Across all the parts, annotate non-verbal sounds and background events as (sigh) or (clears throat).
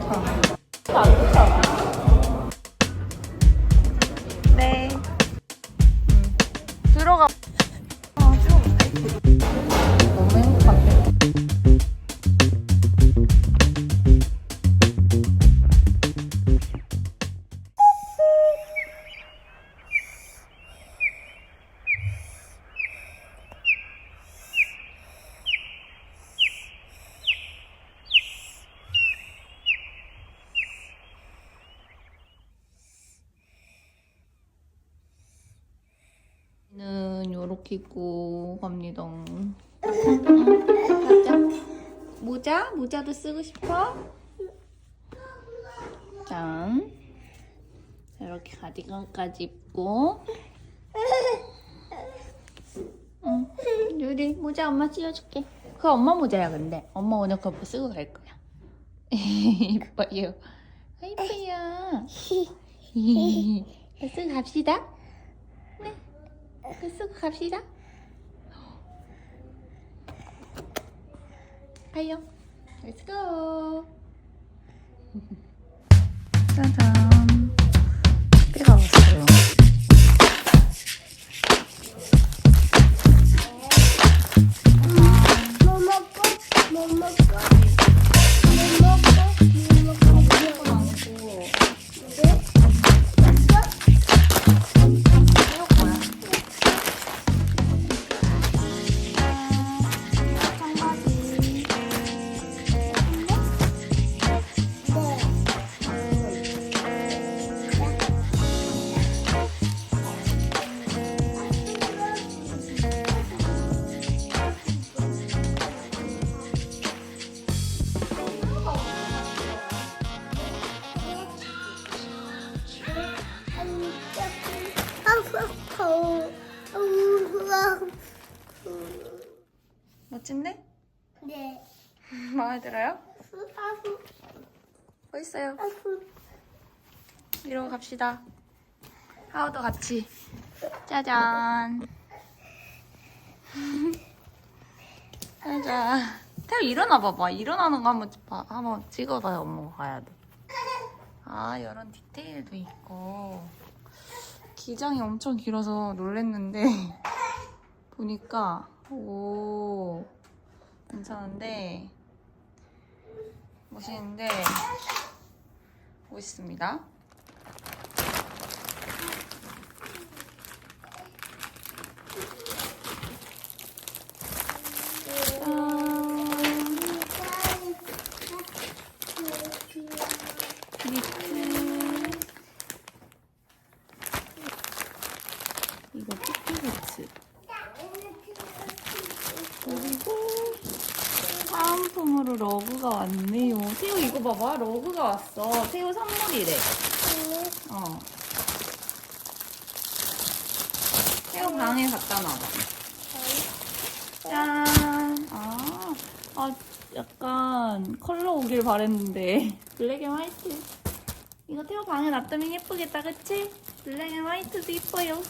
좋다. 입고 갑니다. 가자. 모자? 모자도 쓰고 싶어? 짠. 이렇게 가디건까지 입고. 응. 유리 모자 엄마 씌워줄게. 그거 엄마 모자야 근데. 엄마 오늘 그거 쓰고 갈 거야. (laughs) 이뻐요. 아, 이뻐요. (laughs) (laughs) 쓰고 갑시다. 그 쓰고 갑시다. 가요. Let's go. 짜잔. 때가 왔어요. 뭐 먹고 뭐 먹고 마음에 들어요? 멋있어요. 이러고 갑시다. 하우도 같이. 짜잔. (laughs) 짜잔. 태우 일어나 봐봐. 일어나는 거 한번 봐. 한번 찍어봐요. 엄마가 봐야 돼. 아, 이런 디테일도 있고. 기장이 엄청 길어서 놀랬는데 (laughs) 보니까 오 괜찮은데 멋있는데 멋있습니다. 그리고 사은품으로 러그가 왔네요. 태우 이거 봐봐 러그가 왔어. 태우 선물이래. 어. 태우 방에 갖다 놔봐. 짠. 아, 아 약간 컬러 오길 바랬는데 블랙 앤 화이트. 이거 태우 방에 놔두면 예쁘겠다, 그치? 블랙 앤 화이트도 이뻐요.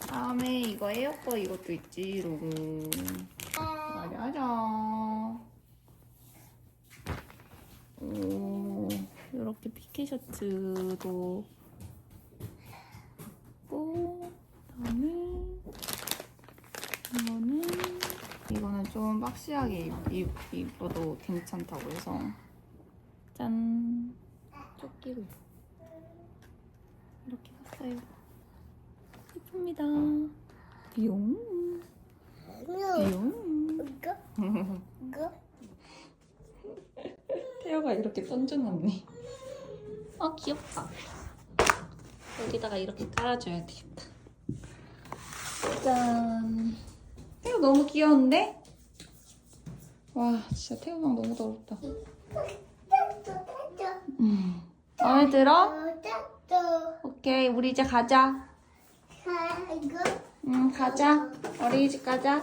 다음에 이거 에어컨 이것도 있지, 로그. 맞아. 오, 이렇게 피케 셔츠도 있고, 그다음에 이거는 이거는 좀 박시하게 입, 입, 입어도 괜찮다고 해서 짠 조끼를 이렇게 샀어요. 예쁩니다. 용. 용. 태호가 이렇게 던져놨네. 어 귀엽다. 여기다가 이렇게 깔아줘야 되겠다. 짠. 태호 너무 귀여운데? 와 진짜 태호랑 너무 더럽다. 음. 마음에 들어? 오케이 우리 이제 가자. 응 가자. 어린이집 가자.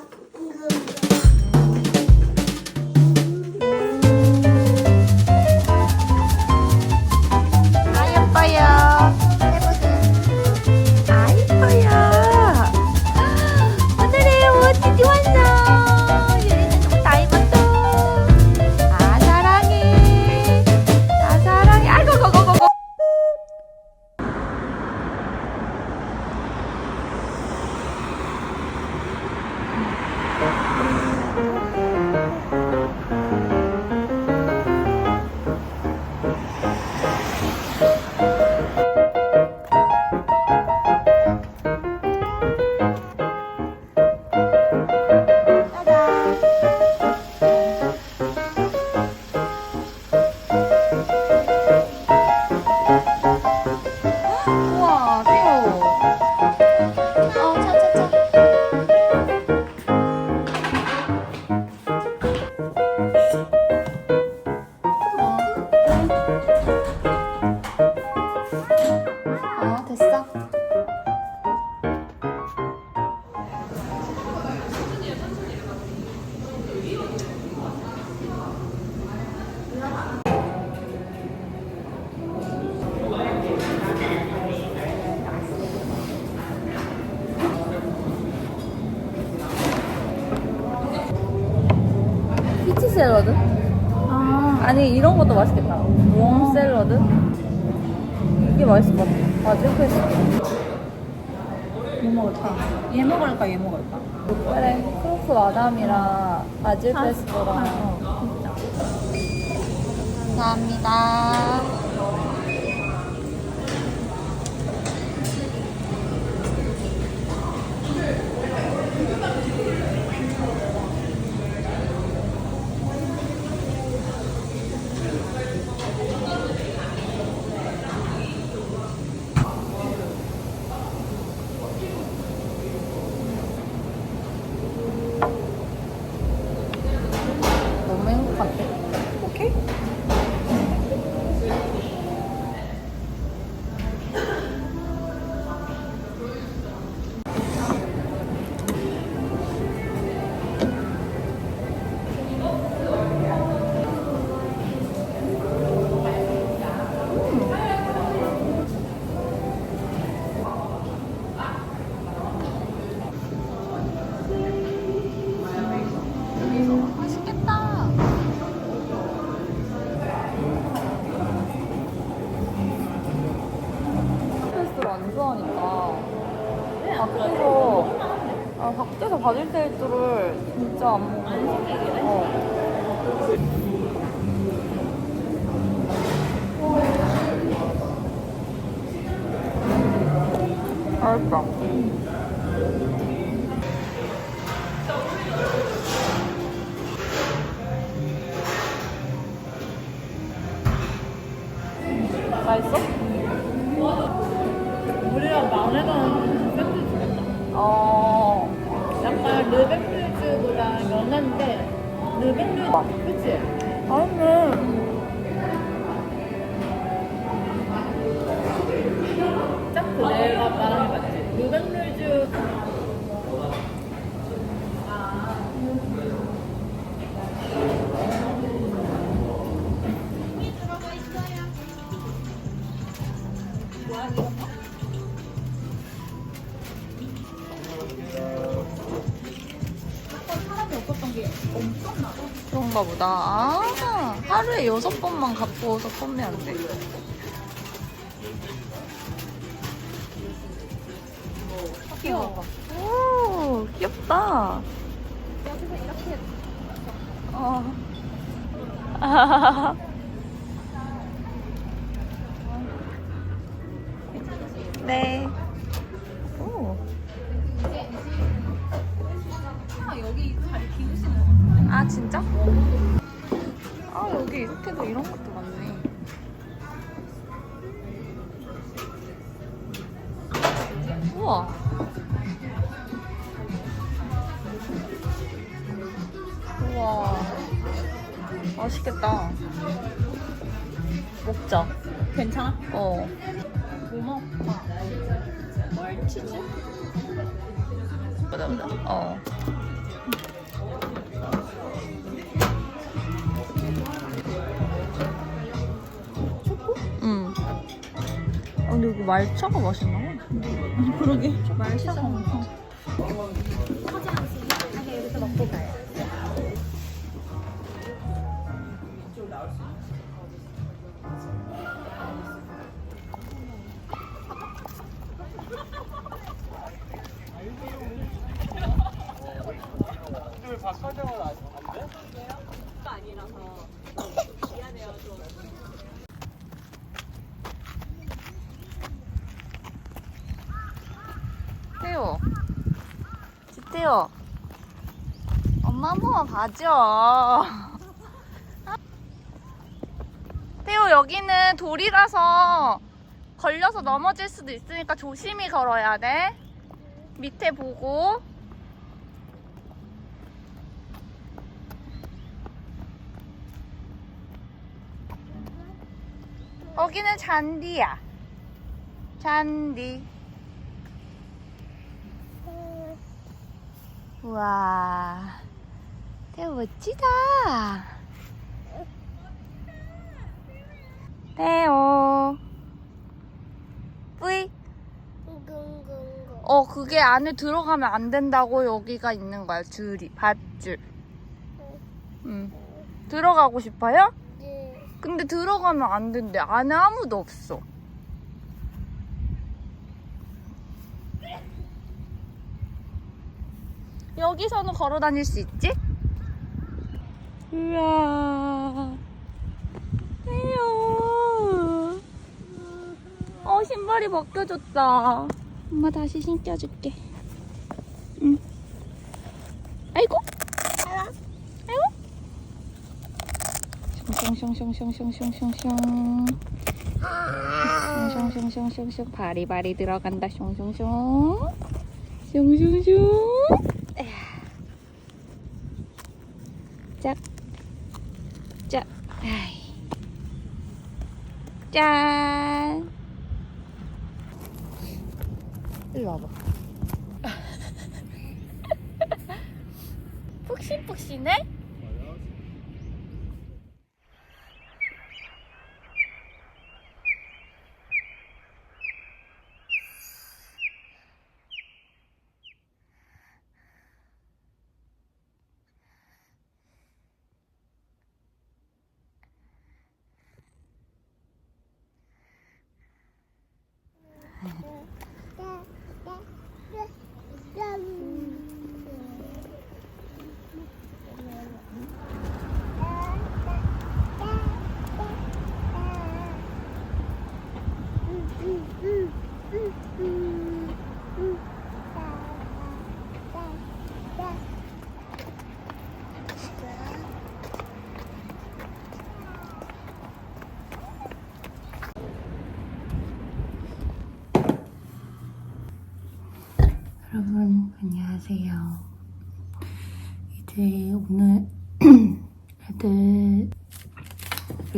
아 아, 아니 이런 것도 맛있겠다. 롱 샐러드? 이게 맛있을 것 같아. 바질 페스토. 뭐 먹을까? 얘 먹을까? 얘 먹을까? 그래. 크로스 마담이랑 바질 페스토랑. 어, 진짜. 감사합니다. 바질 페스트를 진짜 안 먹어. 어. 르베플즈보다 연한데 르베플즈 그치? 아니네. 번만 갖고 와서 판매한 대. 귀여워. 오, 귀엽다. 여기서 이렇게 어. (laughs) 네. 오. 아 여기 잘 키우시는 아, 진짜? 아, 여기 이렇게도 이런 것도 많네. 우와. 우와. 맛있겠다. 먹자. 괜찮아? 어. 뭐 먹을까? 꿀치즈? 보자, 보자. 어. 말차가 맛있나? 그러게. 말차가 엄 청. 태호. 지태호. 엄마 한 번만 봐줘. 태호, 여기는 돌이라서 걸려서 넘어질 수도 있으니까 조심히 걸어야 돼. 밑에 보고. 여기는 잔디야. 잔디. 우와. 태호 멋지다. 태호. 뿌이. 어, 그게 안에 들어가면 안 된다고 여기가 있는 거야. 줄이, 밧줄. 응. 들어가고 싶어요? 네. 근데 들어가면 안 된대. 안에 아무도 없어. 여기서는 걸어 다닐 수 있지? 우와. 에요. 어, 신발이 벗겨졌다. 엄마 다시 신겨줄게. 응. 아이고. 아이고. 숑숑숑숑숑숑숑. 숑숑숑숑숑 바리바리 들어간다 숑숑숑. 숑숑숑. 짠. 일로 와봐. (laughs) 푹신푹신해? Yeah. (laughs)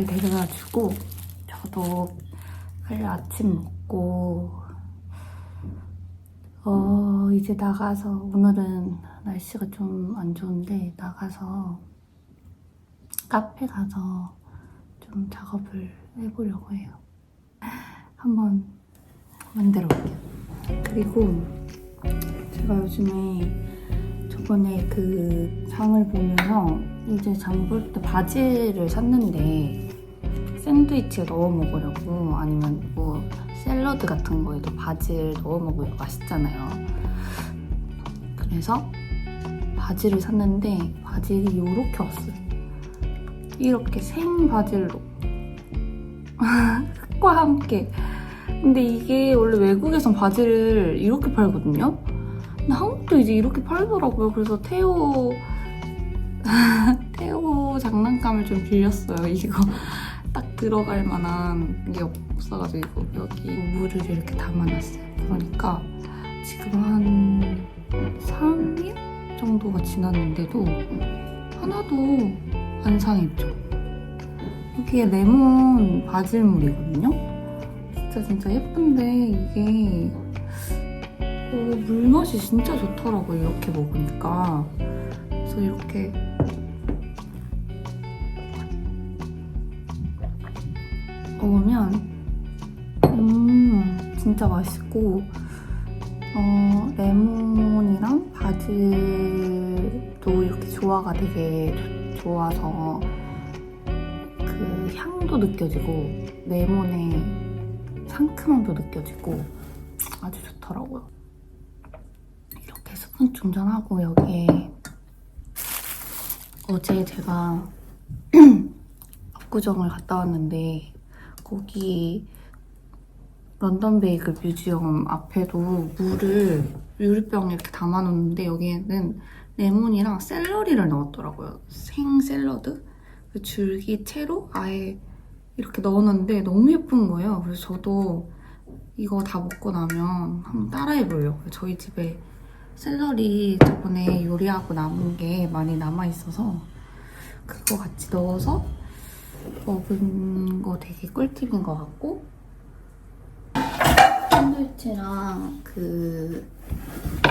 데려가지고 저도 빨리 아침 먹고 어 이제 나가서 오늘은 날씨가 좀 안 좋은데 나가서 카페 가서 좀 작업을 해보려고 해요. 한번 만들어 볼게요. 그리고 제가 요즘에 저번에 그 장을 보면서 이제 장 볼 때 바지를 샀는데 샌드위치에 넣어 먹으려고 아니면 뭐 샐러드 같은 거에도 바지를 넣어 먹으면 맛있잖아요. 그래서 바지를 샀는데 바질이 이렇게 왔어요. 이렇게 생 바질로 흙과 (laughs) 함께 근데 이게 원래 외국에선 바지를 이렇게 팔거든요. 근데 한국도 이제 이렇게 팔더라고요. 그래서 테오 테오 (laughs) 장난감을 좀 빌렸어요. 이거 딱 들어갈 만한 게 없어가지고 여기 물을 이렇게 담아놨어요. 그러니까 지금 한 3일 정도가 지났는데도 하나도 안 상했죠. 이게 레몬 바질물이거든요. 진짜 진짜 예쁜데 이게 어, 물맛이 진짜 좋더라고요 이렇게 먹으니까 그래서 이렇게 먹으면 음 진짜 맛있고 어, 레몬이랑 바질도 이렇게 조화가 되게 좋아서 그 향도 느껴지고 레몬의 상큼함도 느껴지고 아주 좋더라고요. 이렇게 스푼 충전하고 여기에 어제 제가 (clears throat) 압구정을 갔다 왔는데 거기 런던 베이글 뮤지엄 앞에도 물을 유리병에 이렇게 담아놓는데 여기에는 레몬이랑 샐러리를 넣었더라고요. 생 샐러드? 그 줄기 채로 아예 이렇게 넣어놨는데 너무 예쁜 거예요. 그래서 저도 이거 다 먹고 나면 한번 따라해보려고요. 저희 집에 샐러리 저번에 요리하고 남은 게 많이 남아있어서 그거 같이 넣어서 먹은 거 되게 꿀팁인 것 같고. 샌드위치랑 그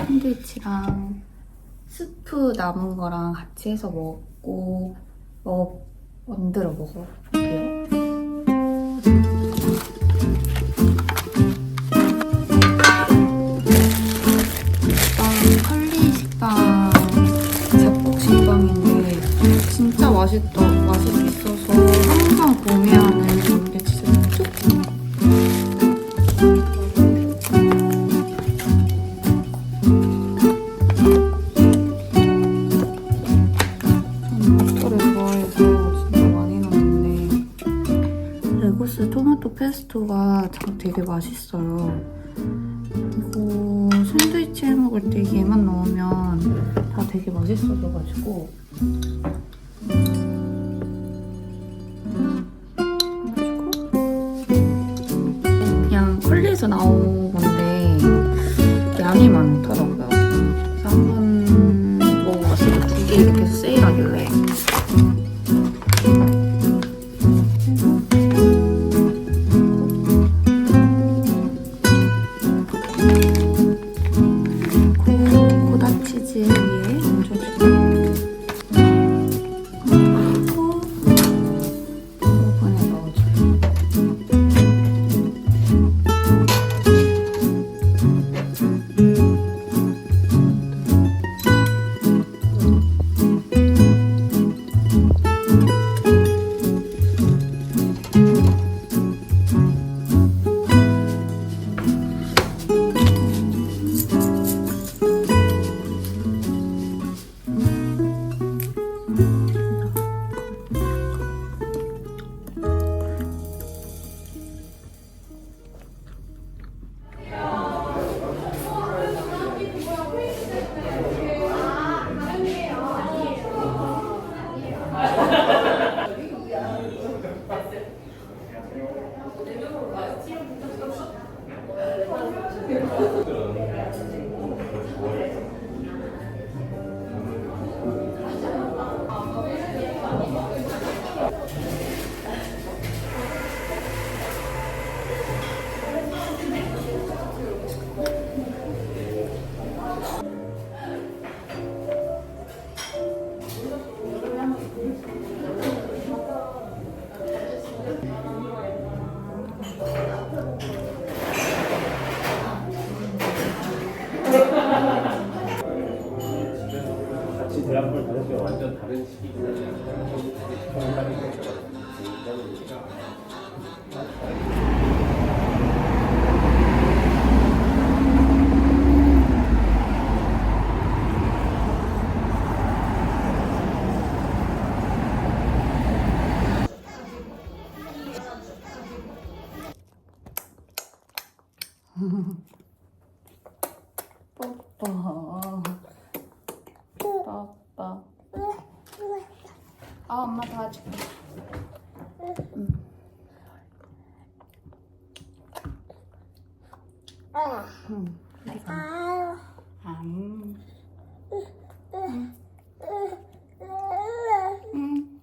샌드위치랑 스프 남은 거랑 같이 해서 먹고 먹 만들어 먹어볼게요. 컬리 식빵 잡곡 식빵인데 진짜 맛있다. 맛있 토마 되게 맛있어요. 완전 다른 시기잖아요. 뽀뽀. 뽀뽀. 아, 엄마 도와줄게. 아, 응. 이거. 아, 음. 음. 음.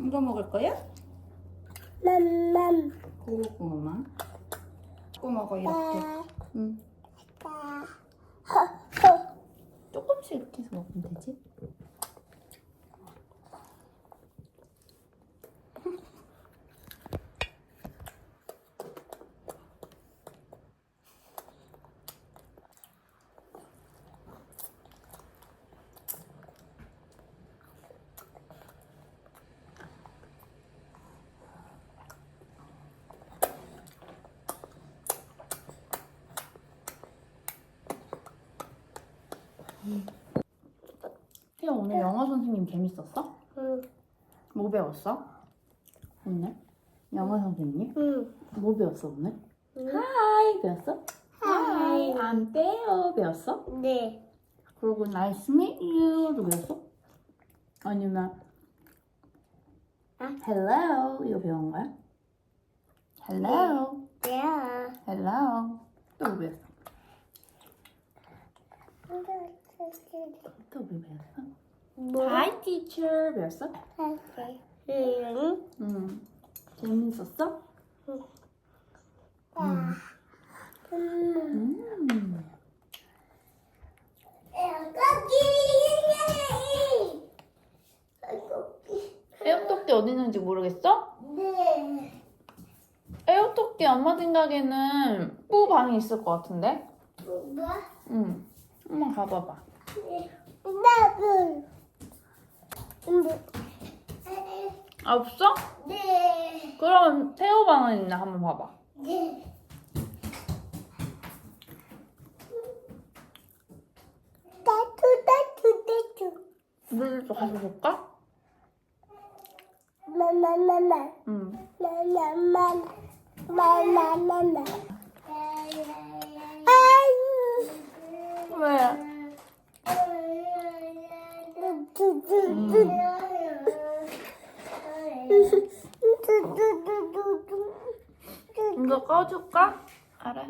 이거 먹을 거야? 맘맘, 고구마. 고구 먹어, 이렇게. 아, 응. 아, 조금씩 이렇게 해서 먹으면 되지? 태야 오늘 영어 선생님 재밌었어? 응, 뭐 배웠어? 오늘? 영어 선생님? 응, 뭐 배웠어 오늘? 응. 하이 배웠어? 하이. 안 돼요 배웠어? 네, 그리고 nice meet you도 배웠어? 아니면 아. hello 이거 배운 거야? hello 네. hello 또 뭐 배웠어? 또 뭐 배웠어? 뭐? hi teacher 배웠어? 응, 응 재밌었어? 아, 음. 음. 에어토끼 어디 있는지 모르겠어? 네, 에어토끼 엄마 생각에는 뿌 방에 있을 것 같은데? 뭐? 응. 한번 가봐봐. 나도. 아, 없어? 네, 그럼 태호 방은 있나 한번 봐봐. 네. 나도, 나도, 나도. 물도 가져볼까? 마마마마 응. 마마마 마 마마마 아유 왜? 이거 꺼줄까? 알아.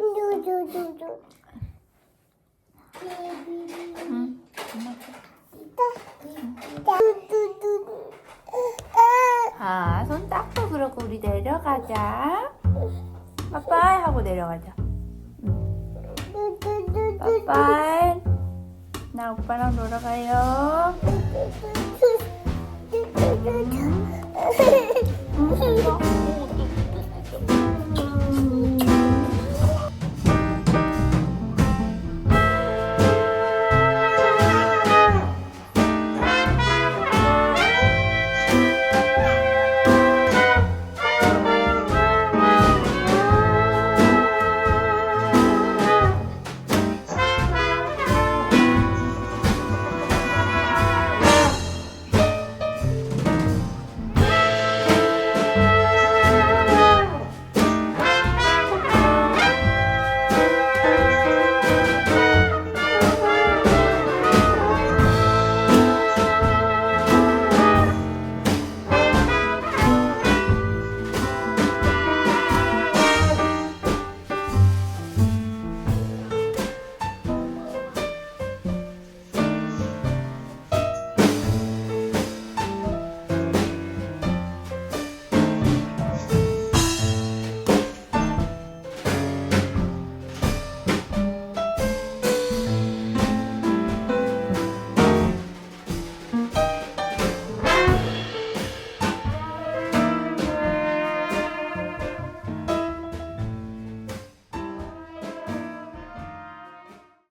응. 아, 손 닦고 그러고 우리 내려가자. 빠빠이 하고 내려가자. 빠빠이. 나 오빠랑 놀러 가요. 응, 응, 응.